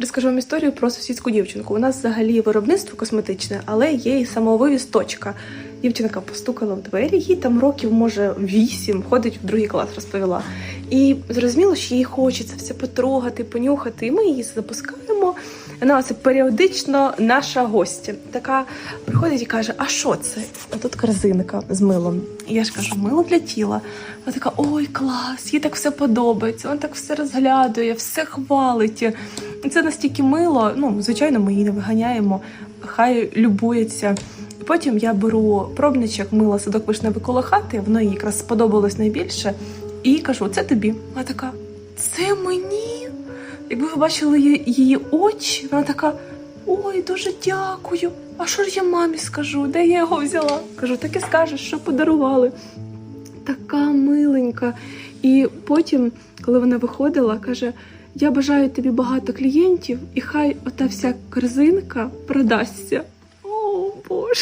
Розкажу вам історію про сусідську дівчинку. У нас взагалі виробництво косметичне, але є і самовивіз точка. Дівчинка постукала в двері, їй там років, може, вісім, ходить в другий клас, розповіла. І зрозуміло, що їй хочеться все потрогати, понюхати. І ми її запускаємо. Вона це періодично наша гостя. Така приходить і каже: А що це? А тут корзинка з милом. І я ж кажу, мило для тіла. Вона така, ой, клас, їй так все подобається. Вона так все розглядує, все хвалить. Це настільки мило. Ну, звичайно, ми її не виганяємо, хай любується. Потім я беру пробничок мила садок вишневий коло хати, воно їй якраз сподобалось найбільше. І кажу, це тобі. Вона така, це мені. Якби ви бачили її очі, вона така: ой, дуже дякую. А що ж я мамі скажу? Де я його взяла? Кажу, так і скажеш, що подарували. Така миленька. І потім, коли вона виходила, каже: Я бажаю тобі багато клієнтів, і хай ота вся корзинка продасться.